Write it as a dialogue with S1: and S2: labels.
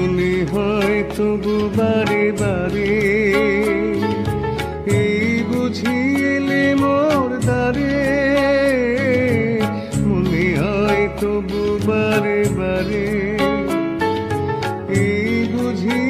S1: মনে হয় তবু বারে বারে। এই বুঝি এলে মোর দারে মনে হয় তবু বারে বারে। এই বুঝি